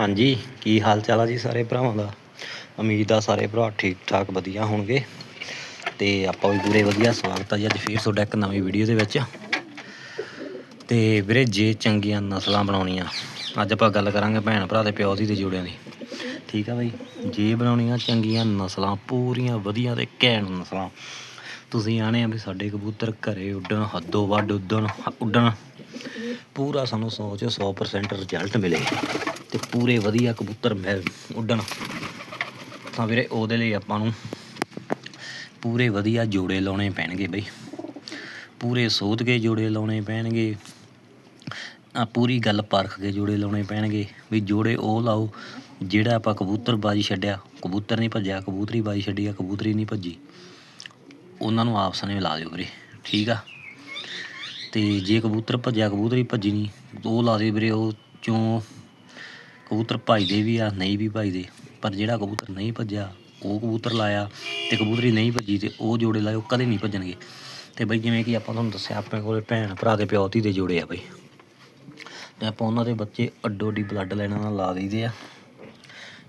ਹਾਂਜੀ, ਕੀ ਹਾਲ ਚਾਲ ਆ ਜੀ ਸਾਰੇ ਭਰਾਵਾਂ ਦਾ? ਉਮੀਦ ਆ ਸਾਰੇ ਭਰਾ ਠੀਕ ਠਾਕ ਵਧੀਆ ਹੋਣਗੇ। ਤੇ ਆਪਾਂ ਵੀ ਪੂਰੇ ਵਧੀਆ, ਸਵਾਗਤ ਆ ਜੀ ਅੱਜ ਫੇਰ ਤੁਹਾਡਾ ਇੱਕ ਨਵੀਂ ਵੀਡੀਓ ਦੇ ਵਿੱਚ। ਤੇ ਵੀਰੇ, ਜੇ ਚੰਗੀਆਂ ਨਸਲਾਂ ਬਣਾਉਣੀਆਂ, ਅੱਜ ਆਪਾਂ ਗੱਲ ਕਰਾਂਗੇ ਭੈਣ ਭਰਾ ਦੇ ਪਿਓ ਦੀ ਤੇ ਜੋੜਿਆਂ ਦੀ। ਠੀਕ ਆ ਬਾਈ? ਜੇ ਬਣਾਉਣੀਆਂ ਚੰਗੀਆਂ ਨਸਲਾਂ, ਪੂਰੀਆਂ ਵਧੀਆ ਤੇ ਘੈਂਟ ਨਸਲਾਂ, ਤੁਸੀਂ ਆਣੇ ਆ ਵੀ ਸਾਡੇ ਕਬੂਤਰ ਘਰੇ ਉੱਡਣ, ਹੱਦੋਂ ਵੱਧ ਉੱਡਣ ਉੱਡਣ। ਪੂਰਾ ਸਾਨੂੰ 100 ਚ 100% ਰਿਜ਼ਲਟ ਮਿਲੇ। ਤੇ ਪੂਰੇ ਵਧੀਆ ਕਬੂਤਰ ਮਿਲ ਉੱਡਣ। ਤਾਂ ਵੀਰੇ ਉਹਦੇ ਲਈ ਆਪਾਂ ਨੂੰ ਪੂਰੇ ਵਧੀਆ ਜੋੜੇ ਲਾਉਣੇ ਪੈਣਗੇ ਬਈ। ਪੂਰੇ ਸੋਧ ਕੇ ਜੋੜੇ ਲਾਉਣੇ ਪੈਣਗੇ। ਆ ਪੂਰੀ ਗੱਲ ਪਰਖ ਕੇ ਜੋੜੇ ਲਾਉਣੇ ਪੈਣਗੇ। ਵੀ ਜੋੜੇ ਉਹ ਲਾਓ, ਜਿਹੜਾ ਆਪਾਂ ਕਬੂਤਰ ਬਾਜੀ ਛੱਡਿਆ, ਕਬੂਤਰ ਨਹੀਂ ਭੱਜਿਆ, ਕਬੂਤਰੀ ਬਾਜੀ ਛੱਡੀ ਆ, ਕਬੂਤਰੀ ਨਹੀਂ ਭੱਜੀ। ਉਹਨਾਂ ਨੂੰ ਆਪਸ ਨੇ ਲਾ ਦਿਓ ਵੀਰੇ, ਠੀਕ ਆ? ਤੇ ਜੇ ਕਬੂਤਰ ਭੱਜਿਆ, ਕਬੂਤਰੀ ਭੱਜੀ ਨਹੀਂ, ਉਹ ਲਾ ਦੇ ਵੀਰੇ, ਉਹ ਚੋਂ ਕਬੂਤਰ ਭੱਜਦੇ ਵੀ ਆ, ਨਹੀਂ ਵੀ ਭੱਜਦੇ ਪਰ ਜਿਹੜਾ ਕਬੂਤਰ ਨਹੀਂ ਭੱਜਿਆ, ਉਹ ਕਬੂਤਰ ਲਾਇਆ ਤੇ ਕਬੂਤਰੀ ਨਹੀਂ ਭੱਜੀ ਤੇ ਉਹ ਜੋੜੇ ਲਾਏ, ਉਹ ਕਦੇ ਨਹੀਂ ਭੱਜਣਗੇ। ਤੇ ਬਈ ਜਿਵੇਂ ਕਿ ਆਪਾਂ ਤੁਹਾਨੂੰ ਦੱਸਿਆ, ਆਪਣੇ ਕੋਲੇ ਭੈਣ ਭਰਾ ਦੇ ਪਿਓ ਧੀ ਦੇ ਜੋੜੇ ਆ ਬਈ। ਤੇ ਆਪਾਂ ਉਹਨਾਂ ਦੇ ਬੱਚੇ ਅੱਡੋ ਅੱਡੀ ਬਲੱਡ ਲਾਈਨਾਂ ਨਾਲ ਲਾ ਦਈਦੇ ਆ।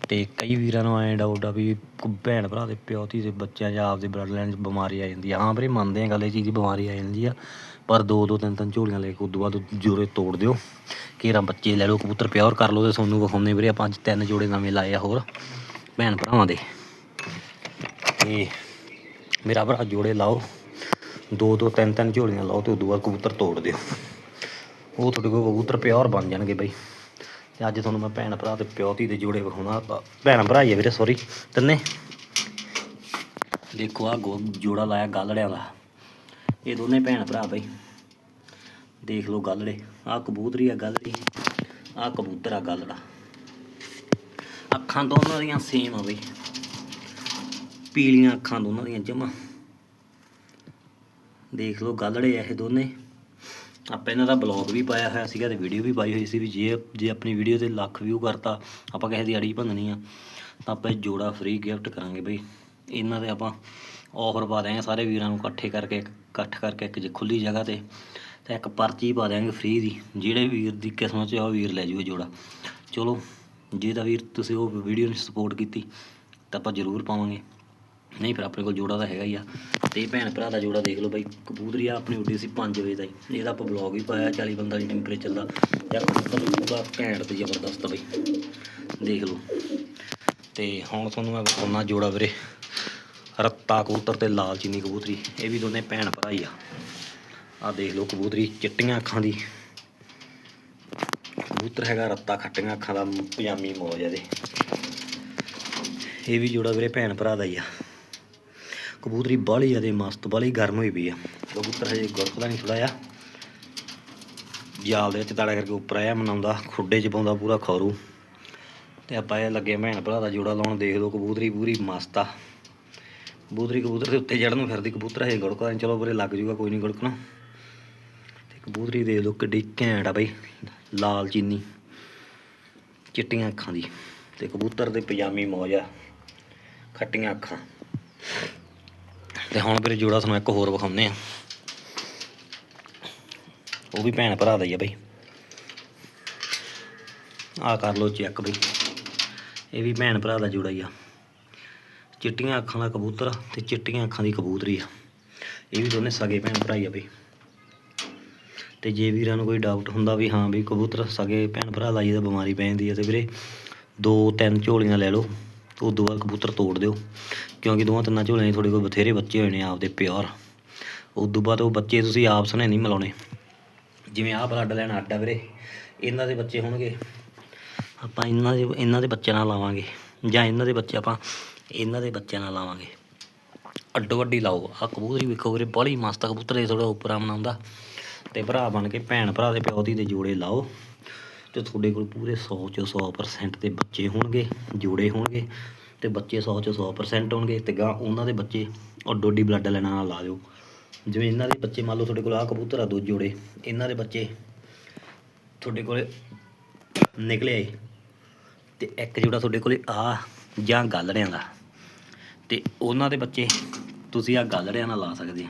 ਅਤੇ ਕਈ ਵੀਰਾਂ ਨੂੰ ਐਂ ਡਾਊਟ ਆ ਵੀ ਭੈਣ ਭਰਾ ਦੇ ਪਿਓ, ਧੀ ਦੇ ਬੱਚਿਆਂ ਜਾਂ ਆਪਦੇ ਬਲੱਡ ਲਾਈਨ 'ਚ ਬਿਮਾਰੀ ਆ ਜਾਂਦੀ ਆ। ਹਾਂ ਵੀਰੇ, ਮੰਨਦੇ ਆ ਗੱਲ, ਇਹ ਚੀਜ਼ ਦੀ ਬਿਮਾਰੀ ਆ ਜਾਂਦੀ ਆ, ਪਰ ਦੋ ਦੋ, ਤਿੰਨ ਤਿੰਨ ਝੋਲੀਆਂ ਲੈ ਕੇ ਉਦੋਂ ਬਾਅਦ ਜੋੜੇ ਤੋੜ ਦਿਓ। ਕੇਰਾਂ ਬੱਚੇ ਲੈ ਲਓ, ਕਬੂਤਰ ਪਿਓਰ ਕਰ ਲਓ ਤੇ ਤੁਹਾਨੂੰ ਵਿਖਾਉਂਦੇ ਵੀਰੇ ਆਪਾਂ ਅੱਜ ਤਿੰਨ ਜੋੜੇ ਨਵੇਂ ਲਾਏ ਆ ਹੋਰ ਭੈਣ ਭਰਾਵਾਂ ਦੇ। ਤੇ ਮੇਰਾ ਭਰਾ ਜੋੜੇ ਲਾਓ, ਦੋ ਦੋ, ਤਿੰਨ ਤਿੰਨ ਝੋਲੀਆਂ ਲਾਓ ਤੇ ਉਦੋਂ ਬਾਅਦ ਕਬੂਤਰ ਤੋੜ ਦਿਓ। ਉਹ ਤੁਹਾਡੇ ਕੋਲ ਕਬੂਤਰ ਪਿਓਰ ਬਣ ਜਾਣਗੇ ਬਈ। ਤੇ ਅੱਜ ਤੁਹਾਨੂੰ ਮੈਂ ਭੈਣ ਭਰਾ ਤੇ ਪਿਓ ਧੀ ਦੇ ਜੋੜੇ ਵਿਖਾਉਣਾ ਭੈਣ ਭਰਾ ਹੀ ਆ ਵੀਰੇ ਸੌਰੀ ਤਿੰਨੇ। ਦੇਖੋ ਆ ਜੋੜਾ ਲਾਇਆ ਗਾਲੜਿਆਂ ਦਾ। ਇਹ ਦੋਨੇ ਭੈਣ ਭਰਾ ਬਈ। ਦੇਖ ਲਓ ਗਾਲੜੇ ਆ ਕਬੂਤਰੀ ਆ ਗਾਲੜੀ ਆ ਕਬੂਤਰ ਆ ਗਾਲੜਾ। ਅੱਖਾਂ ਦੋਨਾਂ ਦੀਆਂ ਸੇਮ ਆ ਬਈ। ਪੀਲੀਆਂ ਅੱਖਾਂ ਦੋਨਾਂ ਦੀਆਂ ਜਮਾ। ਦੇਖ ਲਓ ਗਾਲੜੇ ਆ ਇਹ ਦੋਨੇ। ਆਪਾਂ ਇਹਨਾਂ ਦਾ ਬਲੌਗ ਵੀ ਪਾਇਆ ਹੋਇਆ ਸੀਗਾ ਤੇ ਵੀਡੀਓ ਵੀ ਪਾਈ ਹੋਈ ਸੀ ਵੀ ਜੇ ਜੇ ਆਪਣੀ ਵੀਡੀਓ ਤੇ ਲੱਖ ਵਿਊ ਕਰਤਾ, ਆਪਾਂ ਕਿਸੇ ਦੀ ਅੜੀ ਭੰਨਣੀ ਆ, ਤਾਂ ਆਪਾਂ ਇਹ ਜੋੜਾ ਫ੍ਰੀ ਗਿਫਟ ਕਰਾਂਗੇ ਬਈ। ਇਹਨਾਂ ਦੇ ਆਪਾਂ ਆਫਰ ਪਾ ਦਿਆਂਗੇ ਸਾਰੇ ਵੀਰਾਂ ਨੂੰ ਇਕੱਠੇ ਕਰਕੇ, ਇਕੱਠ ਕਰਕੇ ਇੱਕ ਜੇ ਖੁੱਲੀ ਜਗ੍ਹਾ ਤੇ ਤੇ ਇੱਕ ਪਰਚੀ ਪਾ ਦਿਆਂਗੇ ਫ੍ਰੀ ਦੀ, ਜਿਹੜੇ ਵੀਰ ਦੀ ਕਿਸਮਤ 'ਚ ਆ ਉਹ ਵੀਰ ਲੈ ਜੂਗਾ ਜੋੜਾ। ਚਲੋ, ਜੇ ਤਾਂ ਵੀਰ ਤੁਸੀਂ ਉਹ ਵੀਡੀਓ ਨੂੰ ਸਪੋਰਟ ਕੀਤੀ, ਤਾਂ ਆਪਾਂ ਜ਼ਰੂਰ ਪਾਵਾਂਗੇ। ਨਹੀਂ ਫਿਰ ਆਪਣੇ ਕੋਲ ਜੋੜਾ ਤਾਂ ਹੈਗਾ ਹੀ ਆ। ਤੇ ਇਹ ਭੈਣ ਭਰਾ ਦਾ ਜੋੜਾ ਦੇਖ ਲਓ ਬਾਈ, ਕਬੂਤਰੀ ਆ, ਆਪਣੀ ਉੱਡੀ ਸੀ 5 ਵਜੇ ਦਾ ਹੀ ਇਹਦਾ ਆਪਾਂ ਬਲੌਗ ਵੀ ਪਾਇਆ 40 45 ਟੈਂਪਰੇਚਰ ਦਾ। ਯਾਰ ਕਬੂਤਰ ਪੂਰਾ ਘੈਂਟ ਤੇ ਜ਼ਬਰਦਸਤ ਬਾਈ। ਦੇਖ ਲਓ। ਤੇ ਹੁਣ ਤੁਹਾਨੂੰ ਮੈਂ ਵਿਖਾਉਣਾ ਜੋੜਾ ਵੀਰੇ। ਰੱਤਾ ਕਬੂਤਰ ਤੇ ਲਾਲ ਚੀਨੀ ਕਬੂਤਰੀ। ਇਹ ਵੀ ਦੋਨੇ ਭੈਣ ਭਰਾ ਹੀ ਆ। ਆ ਦੇਖ ਲਓ ਕਬੂਤਰੀ, ਚਿੱਟੀਆਂ ਅੱਖਾਂ ਦੀ। ਕਬੂਤਰ ਹੈਗਾ ਰੱਤਾ, ਖੱਟੀਆਂ ਅੱਖਾਂ ਦਾ, ਪਜਾਮੀ ਮੌਜ ਇਹਦੇ। ਇਹ ਵੀ ਜੋੜਾ ਵੀਰੇ ਭੈਣ ਭਰਾ ਦਾ ਹੀ ਆ। ਕਬੂਤਰੀ ਬਾਹਲੀ ਜ਼ਿਆਦੇ ਮਸਤ, ਬਾਹਲੀ ਗਰਮ ਹੋਈ ਪਈ ਆ। ਕਬੂਤਰ ਹਜੇ ਗੁਰਕਦਾ ਨਹੀਂ ਥੋੜਾ ਜਿਹਾ। ਜਾਲ ਦੇ ਵਿੱਚ ਤਾੜਾ ਕਰਕੇ ਉੱਪਰ ਆਇਆ, ਮਨਾਉਂਦਾ, ਖੁੱਡੇ 'ਚ ਪਾਉਂਦਾ ਪੂਰਾ ਖੌਰੂ। ਤੇ ਆਪਾਂ ਇਹ ਲੱਗੇ ਭੈਣ ਭਰਾ ਦਾ ਜੋੜਾ ਲਾਉਣ, ਦੇਖ ਲਓ ਕਬੂਤਰੀ ਪੂਰੀ ਮਸਤ ਆ। ਕਬੂਤਰੀ ਕਬੂਤਰ ਦੇ ਉੱਤੇ ਚੜਨ ਨੂੰ ਫਿਰਦੀ, ਕਬੂਤਰ ਹਜੇ ਗੁੜਕਦਾ ਚਲੋ ਵੀਰੇ ਲੱਗ ਜੂਗਾ, ਕੋਈ ਨਹੀਂ ਗੁੜਕਣਾ। ਤੇ ਕਬੂਤਰੀ ਦੇਖ ਲਓ ਕਿੱਡੀ ਘੈਂਟ ਆ ਬਈ, ਲਾਲ ਚੀਨੀ, ਚਿੱਟੀਆਂ ਅੱਖਾਂ ਦੀ। ਤੇ ਕਬੂਤਰ ਦੇ ਪਜਾਮੀ ਮੌਜ ਆ, ਖੱਟੀਆਂ ਅੱਖਾਂ। ਤੇ ਹੁਣ ਵੀਰੇ ਜੋੜਾ ਤੁਹਾਨੂੰ ਇੱਕ ਹੋਰ ਵਿਖਾਉਂਦੇ ਆ। ਉਹ ਵੀ ਭੈਣ ਭਰਾ ਦਾ ਹੀ ਆ ਬਈ। ਆ ਕਰ ਲਓ ਚੈੱਕ ਬਈ। ਇਹ ਵੀ ਭੈਣ ਭਰਾ ਦਾ ਜੋੜਾ ਹੀ ਆ। ਚਿੱਟੀਆਂ ਅੱਖਾਂ ਦਾ ਕਬੂਤਰ ਤੇ ਚਿੱਟੀਆਂ ਅੱਖਾਂ ਦੀ ਕਬੂਤਰੀ ਆ। ਇਹ ਵੀ ਦੋਨੇ ਸਗੇ ਭੈਣ ਭਰਾ ਹੀ ਆ ਬਈ। ਤੇ ਜੇ ਵੀਰਾਂ ਨੂੰ ਕੋਈ ਡਾਊਟ ਹੁੰਦਾ ਵੀ ਹਾਂ ਵੀ ਕਬੂਤਰ ਸਗੇ ਭੈਣ ਭਰਾ ਲਾਈ ਦਾ ਬਿਮਾਰੀ ਪੈ ਜਾਂਦੀ ਹੈ ਤੇ ਵੀਰੇ ਦੋ ਤਿੰਨ ਝੋਲੀਆਂ ਲੈ ਲਓ, ਤੇ ਉਦੋਂ ਬਾਅਦ ਕਬੂਤਰ ਤੋੜ ਦਿਓ। ਕਿਉਂਕਿ ਦੋਵਾਂ ਤਿੰਨਾਂ ਝੋਲਿਆਂ 'ਚ ਤੁਹਾਡੇ ਕੋਲ ਬਥੇਰੇ ਬੱਚੇ ਹੋਏ ਨੇ ਆਪਦੇ ਪਿਓਰ। ਉਦੋਂ ਬਾਅਦ ਉਹ ਬੱਚੇ ਤੁਸੀਂ ਆਪ ਸਨੇ ਨਹੀਂ ਮਿਲਾਉਣੇ। ਜਿਵੇਂ ਆਹ ਬਲੱਡ ਲੈਣ ਅੱਡਾ ਵੀਰੇ, ਇਹਨਾਂ ਦੇ ਬੱਚੇ ਹੋਣਗੇ। ਆਪਾਂ ਇਹਨਾਂ ਦੇ ਇਹਨਾਂ ਦੇ ਬੱਚਿਆਂ ਨਾਲ ਲਾਵਾਂਗੇ। ਜਾਂ ਇਹਨਾਂ ਦੇ ਬੱਚੇ ਆਪਾਂ ਇਹਨਾਂ ਦੇ ਬੱਚਿਆਂ ਨਾਲ ਲਾਵਾਂਗੇ। ਅੱਡੋ ਅੱਡੀ ਲਾਓ। ਆ ਕਬੂਤਰੀ ਵੇਖੋ ਵੀਰੇ ਬੜੀ ਮਸਤ ਕਬੂਤਰ ਇਹ ਥੋੜਾ ਉੱਪਰ ਆਮਨਾਉਂਦਾ ਤੇ ਭਰਾ ਬਣ ਕੇ ਭੈਣ ਭਰਾ ਦੇ ਪਿਓ ਦੀ ਦੇ ਜੋੜੇ ਲਾਓ। ਤੇ ਤੁਹਾਡੇ ਕੋਲ ਪੂਰੇ 100 ਚੋਂ 100% ਦੇ ਬੱਚੇ ਹੋਣਗੇ, ਜੋੜੇ ਹੋਣਗੇ। ਤੇ ਬੱਚੇ 100 ਚੋਂ 100% ਹੋਣਗੇ ਤੇ ਗਾਂ ਉਹਨਾਂ ਦੇ ਬੱਚੇ ਅੱਡੋ ਡੋਡੀ ਬਲੱਡ ਲੈਣਾ ਨਾਲ ਲਾ ਦਿਓ। ਜਿਵੇਂ ਇਹਨਾਂ ਦੇ ਬੱਚੇ ਮੰਨ ਲਓ ਤੁਹਾਡੇ ਕੋਲ ਆ ਕਬੂਤਰ ਆ, ਦੋ ਜੋੜੇ, ਇਹਨਾਂ ਦੇ ਬੱਚੇ ਤੁਹਾਡੇ ਕੋਲੇ ਨਿਕਲੇ ਆਏ ਤੇ ਇੱਕ ਜੋੜਾ ਤੁਹਾਡੇ ਕੋਲੇ ਆ ਜਾਂ ਗਾਲੜਿਆਂ ਦਾ ਤੇ ਉਹਨਾਂ ਦੇ ਬੱਚੇ ਤੁਸੀਂ ਆ ਗਾਲੜਿਆਂ ਨਾਲ ਲਾ ਸਕਦੇ ਆ।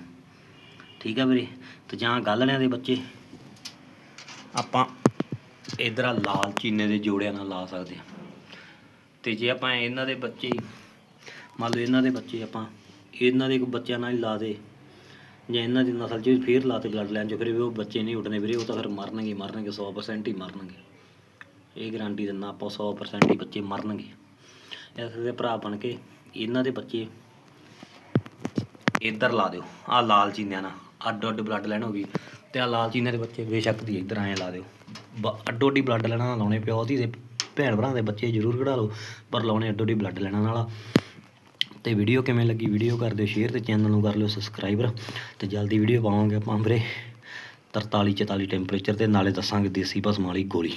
ਠੀਕ ਆ ਵੀਰੇ? ਤੇ ਜਾਂ ਗਾਲੜਿਆਂ ਦੇ ਬੱਚੇ ਆਪਾਂ ਇਧਰ ਆ ਲਾਲ ਚੀਨੇ ਦੇ ਜੋੜਿਆਂ ਨਾਲ ਲਾ ਸਕਦੇ ਆ। ਤੇ ਜੇ ਆਪਾਂ ਇਹਨਾਂ ਦੇ ਬੱਚੇ ਮੰਨ ਲਓ ਇਹਨਾਂ ਦੇ ਬੱਚੇ ਆਪਾਂ, ਇਹਨਾਂ ਦੇ ਬੱਚਿਆਂ ਨਾਲ ਹੀ ਲਾ ਦੇ, ਜਾਂ ਇਹਨਾਂ ਦੀ ਨਸਲ 'ਚ ਵੀ ਫੇਰ ਲਾਤੇ ਬਲੱਡ ਲਾਈਨ 'ਚ ਫਿਰ ਵੀ ਉਹ ਬੱਚੇ ਨਹੀਂ ਉੱਡਣੇ ਵੀਰੇ, ਉਹ ਤਾਂ ਫਿਰ ਮਰਨਗੇ ਮਰਨਗੇ 100% ਹੀ ਮਰਨਗੇ। ਇਹ ਗਾਰੰਟੀ ਦਿੰਦਾ ਆਪਾਂ 100% ਹੀ ਬੱਚੇ ਮਰਨਗੇ। ਇਸ ਦੇ ਭਰਾ ਬਣ ਕੇ ਇਹਨਾਂ ਦੇ ਬੱਚੇ ਇੱਧਰ ਲਾ ਦਿਓ ਆ ਲਾਲ ਚੀਨਿਆਂ ਨਾਲ, ਅੱਡ ਅੱਡ ਬਲੱਡ ਲਾਈਨ ਹੋ ਗਈ, ਤੇ ਆ ਲਾਲ ਚੀਨਿਆਂ ਦੇ ਬੱਚੇ ਬੇਸ਼ੱਕ ਦੀ ਇੱਧਰ ਐਂ ਲਾ ਦਿਓ। ਬ- ਅੱਡੋ ਅੱਡੀ ਬਲੱਡ ਲਾਈਨਾਂ ਲਾਉਣੇ, ਪਿਓ ਦੀ ਦੇ ਭੈਣ ਭਰਾ ਦੇ ਬੱਚੇ ਜ਼ਰੂਰ ਕਢਾ ਲਓ, ਪਰ ਲਾਉਣੇ ਅੱਡੋ ਅੱਡੀ ਬਲੱਡ ਲਾਈਨਾਂ ਨਾਲ ਆ। ਤੇ ਵੀਡੀਓ ਕਿਵੇਂ ਲੱਗੀ ਵੀਡੀਓ ਕਰ ਦਿਓ ਸ਼ੇਅਰ ਤੇ ਚੈਨਲ ਨੂੰ ਕਰ ਲਿਓ ਸਬਸਕ੍ਰਾਈਬਰ ਤੇ ਜਲਦੀ ਵੀਡੀਓ ਪਾਵਾਂਗੇ ਆਪਾਂ ਵੀਰੇ। 43 44 ਟੈਂਪਰੇਚਰ ਤੇ ਨਾਲੇ ਦੱਸਾਂਗੇ ਦੇਸੀ ਭਸਮ ਵਾਲੀ ਗੋਲੀ।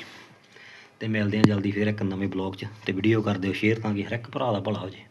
ਤੇ ਮਿਲਦੇ ਹਾਂ ਜਲਦੀ ਫਿਰ ਇੱਕ ਨਵੇਂ ਬਲੌਗ 'ਚ। ਤੇ ਵੀਡੀਓ ਕਰ ਦਿਓ ਸ਼ੇਅਰ ਤਾਂ ਕਿ ਹਰ ਇੱਕ ਭਰਾ ਦਾ ਭਲਾ ਹੋ ਜੇ।